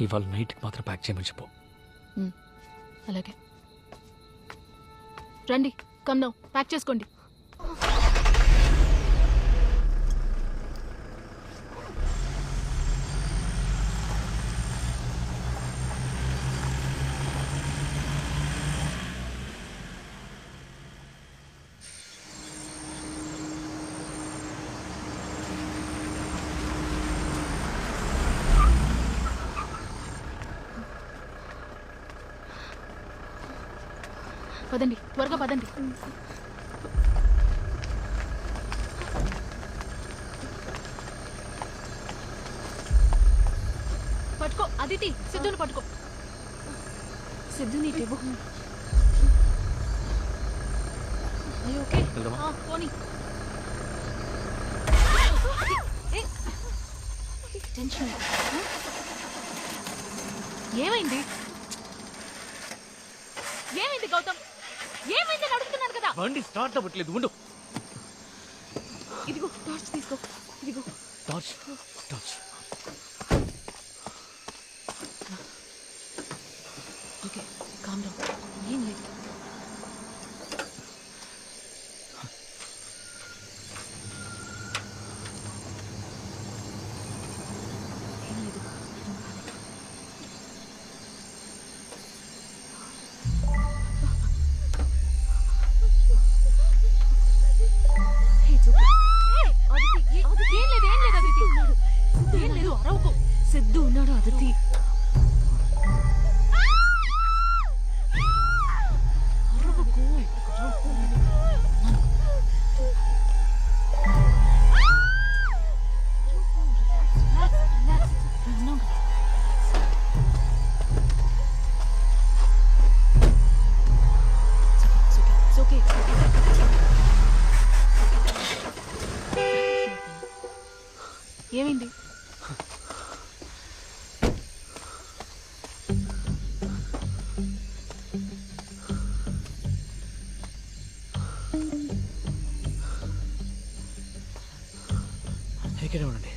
ఇవాళ నైట్కి మాత్రం ప్యాక్ చేయమని చెప్పు. అలాగే. రండి కమ్దాం ప్యాక్ చేసుకోండి. పదండి త్వరగా పదండి. పట్టుకో అదితి సిద్ధుని పట్టుకో. సిద్ధు నీ ఇవ్వు. అయ్యో ఓకే వెళ్దామా? ఆ, పోనీ. ఏ, టెన్షన్. లేదు. ఏమైంది ఏమైంది గౌతమ్ ఏమైంది అని అడుగుతున్నాను కదా బండి స్టార్ట్ అవ్వట్లేదు ఉండు. ఇదిగో టార్చ్ తీసుకో ఇదిగో. టార్చ్ ఇక్కడే ఉండండి.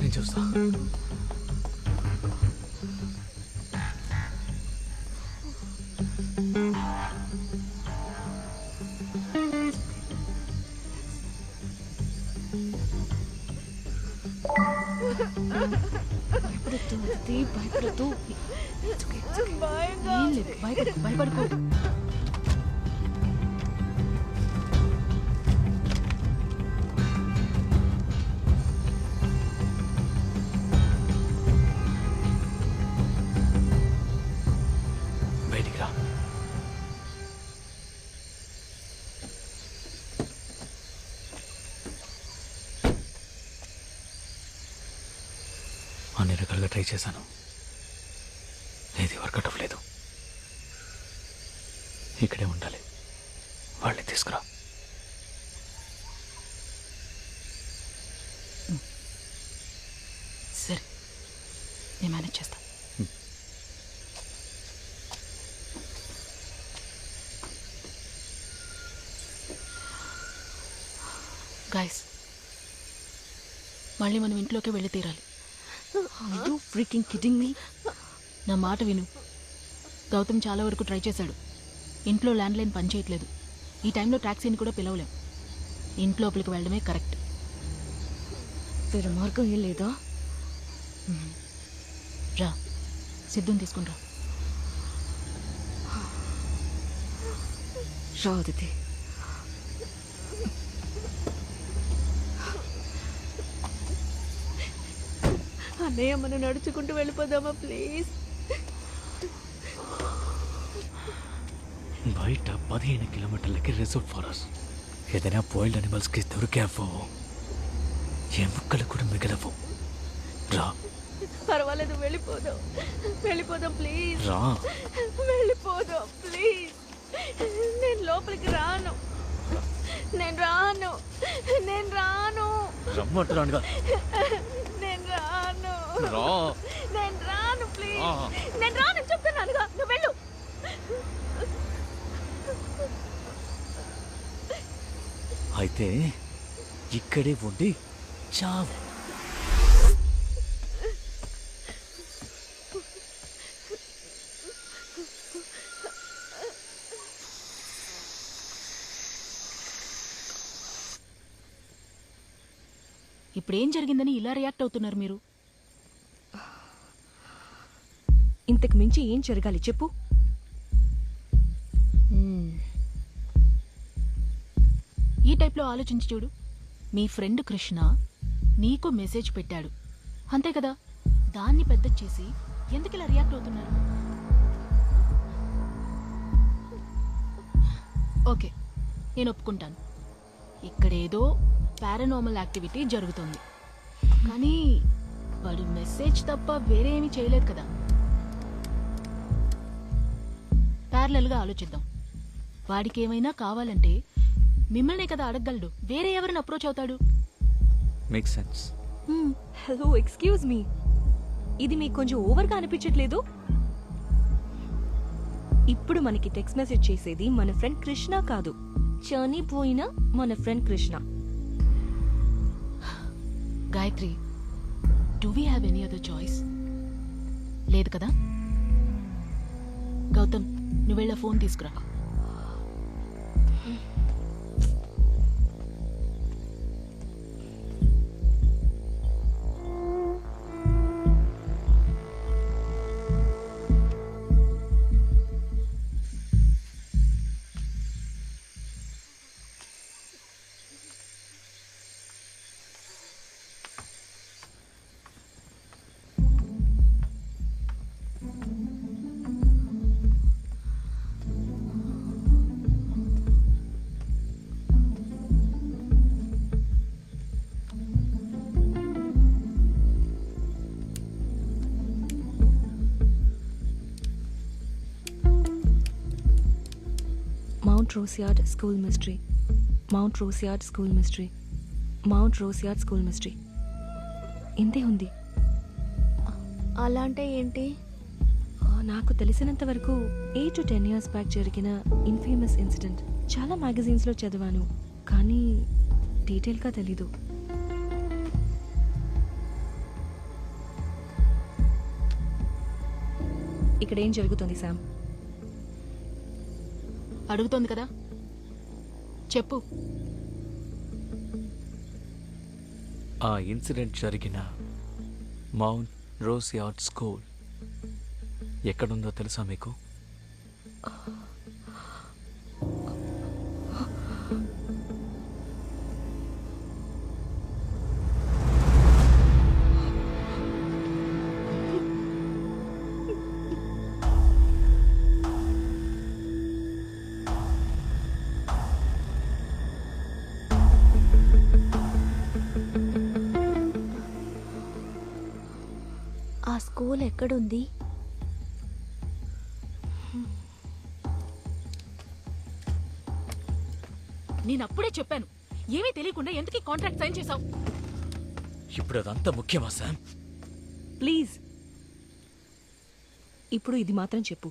నేను చూస్తా. భయపడద్దు భయపడద్దు. భయపడుకో. రకాలుగా ట్రై చేశాను. ఏది వర్కౌట్ అవ్వలేదు. ఇక్కడే ఉండాలి. వాళ్ళని తీసుకురా. సరే నేను మేనేజ్ చేస్తా. గాయస్ మళ్ళీ మనం ఇంట్లోకి వెళ్ళి తీరాలి. యూ ఫ్రీకింగ్ మీ నా మాట విను. గౌతమ్ చాలా వరకు ట్రై చేశాడు. ఇంట్లో ల్యాండ్ లైన్ పనిచేయట్లేదు ఈ టైంలో ట్యాక్సీని కూడా పిలవలేం. ఇంట్లోపలికి వెళ్ళడమే కరెక్ట్. వేరే మార్గం ఏం లేదా? రా. సిద్ధుని తీసుకుని రా. రా అదితి అన్నయ్య మనం నడుచుకుంటూ వెళ్ళిపోదామా ప్లీజ్ బయట పదిహేను కిలోమీటర్లకి రిసార్ట్ ఫారెస్ట్ ఏదైనా బాయిల్డ్ అనిమల్స్కి దొరికావో ఎముక్కలు కూడా మిగలవు. రా. పర్వాలేదు వెళ్ళిపోదాం. వెళ్ళిపోదాం ప్లీజ్ రా. వెళ్ళిపోదాం ప్లీజ్ నేను లోపలికి రాను. నేను రాను. నేను రాను. రమ్మంటున్నానుగా. నేను రాను నేను రాను ప్లీజ్ నేను రాను చెప్తున్నానుగా నువ్వు వెళ్ళు. అయితే ఇక్కడే ఉండి చావు. ఇప్పుడేం జరిగిందని ఇలా రియాక్ట్ అవుతున్నారు మీరు? ఇంతకు మించి ఏం జరగాలి చెప్పు. ఈ టైప్లో ఆలోచించి చూడు. మీ ఫ్రెండ్ కృష్ణ నీకు మెసేజ్ పెట్టాడు. అంతే కదా? దాన్ని పెద్ద చేసి ఎందుకు ఇలా రియాక్ట్ అవుతున్నారు? ఓకే నేను ఒప్పుకుంటాను. ఇక్కడేదో పారానార్మల్ యాక్టివిటీ జరుగుతుంది. కానీ వాడు మెసేజ్ తప్ప వేరేమీ చేయలేదు కదా. ప్యారలల్గా ఆలోచిద్దాం. వాడికి ఏమైనా కావాలంటే మిమ్మల్నే కదా అడగగలడు. వేరే ఎవరిని అప్రోచ్ అవుతాడు? Make sense hello excuse me. ఇది మీకు కొంచెం ఓవర్గా అనిపించట్లేదు? ఇప్పుడు మనకి టెక్స్ట్ మెసేజ్ చేసేది మన ఫ్రెండ్ కృష్ణ కాదు. చనిపోయిన మన friend Krishna. Gayatri do we have any other choice లేదు కదా? గౌతమ్ నువ్వు వెళ్ళ ఫోన్ తీసుకురా. Mount Rosiyard school mystery Mount Rosiyard school mystery Mount Rosiyard school mystery ఇంతే ఉంది. అలా అంటే ఏంటి నాకు తెలిసినంత వరకు eight to ten years back జరిగిన ఇన్ఫేమస్ ఇన్సిడెంట్ చాలా మ్యాగజైన్స్లో చదివాను కానీ డీటెయిల్గా తెలీదు. ఇక్కడ ఏం జరుగుతుంది శామ్ అడుగుతోంది కదా. చెప్పు. ఆ ఇన్సిడెంట్ జరిగిన మౌంట్ రోసియార్డ్ స్కూల్ ఎక్కడుందో తెలుసా మీకు? స్కూల్ ఎక్కడుంది? నేను అప్పుడే చెప్పాను. ఏమీ తెలియకుండా ఎందుకు కాంట్రాక్ట్ సైన్ చేశావు? ఇప్పుడు అదంతా ముఖ్యమా శామ్ ప్లీజ్. ఇప్పుడు ఇది మాత్రం చెప్పు.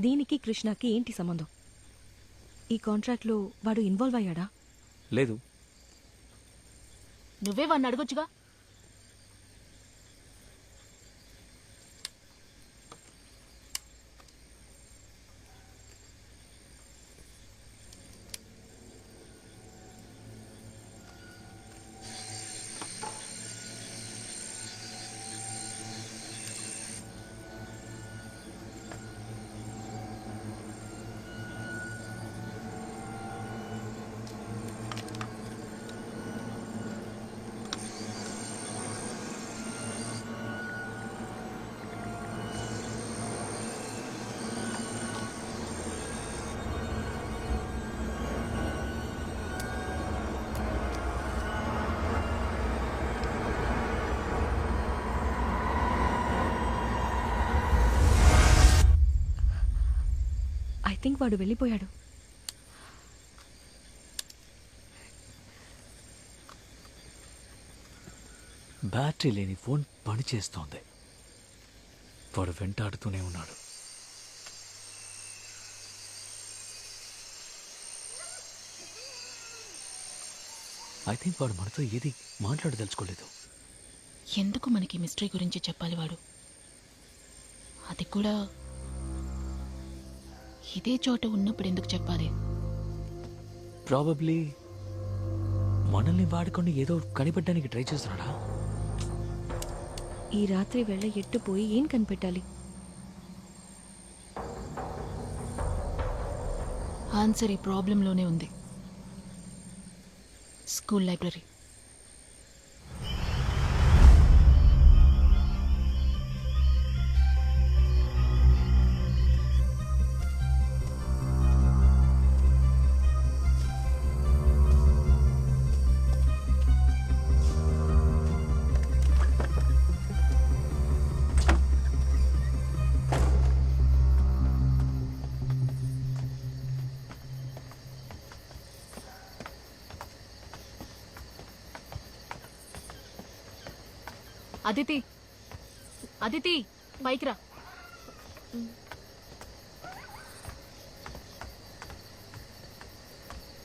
దీనికి కృష్ణకి ఏంటి సంబంధం? ఈ కాంట్రాక్ట్లో వాడు ఇన్వాల్వ్ అయ్యాడా? లేదు. నువ్వే వాడిని అడగొచ్చుగా? థింక్ వాడు వెళ్ళిపోయాడు. బ్యాటరీ లేని ఫోన్ పనిచేస్తోంది. వాడు వెంటాడుతూనే ఉన్నాడు. ఐ థింక్ వాడు మనతో ఏది మాట్లాడదలుచుకోలేదు. ఎందుకు మనకి మిస్టరీ గురించి చెప్పాలి వాడు? అది కూడా ఇదే చోట ఉన్నప్పుడు ఎందుకు చెప్పాలి? ప్రాబబ్లీ మనల్ని వాడుకొని ఏదో కనిపెట్టడానికి ట్రై చేస్తున్నాడా? ఈ రాత్రి వేళ ఎట్టుపోయి ఏం కనిపెట్టాలి? ఆన్సర్ ఈ ప్రాబ్లంలోనే ఉంది. School library. అదితి. అదితి పైకి రా.